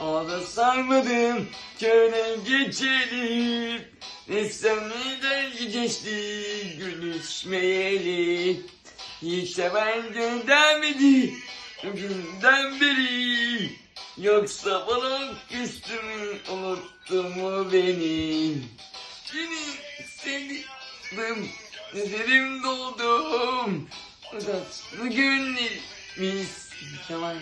Ağda sarmadım köre geçelim. Seneden geçti gülüşmeyeli. Hiç seven göndermedi Günden beri. Yoksa bana küstü mü unuttu mu beni? Seni sevdim Üzerim doldum. Uzatlı günlerimiz Kemal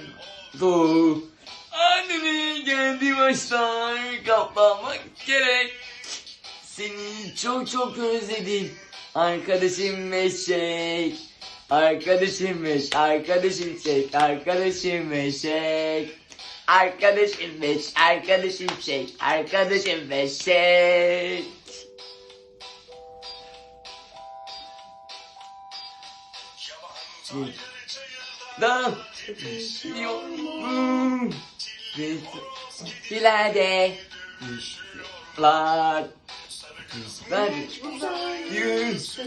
Doğu Annemi geldi baştan kaplamak gerek. Seni çok çok özledim. Arkadaşım eşek. Arkadaşım eş, arkadaşım çek, arkadaşım eşek. Arkadaşım beş, arkadaşım şey, arkadaşım beşek Da yolum İleride. Düşler Düşler Yüz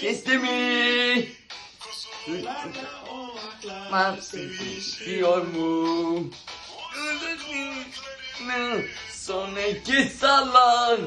Kesimi Mahsediyor mu? Sonra kes sallan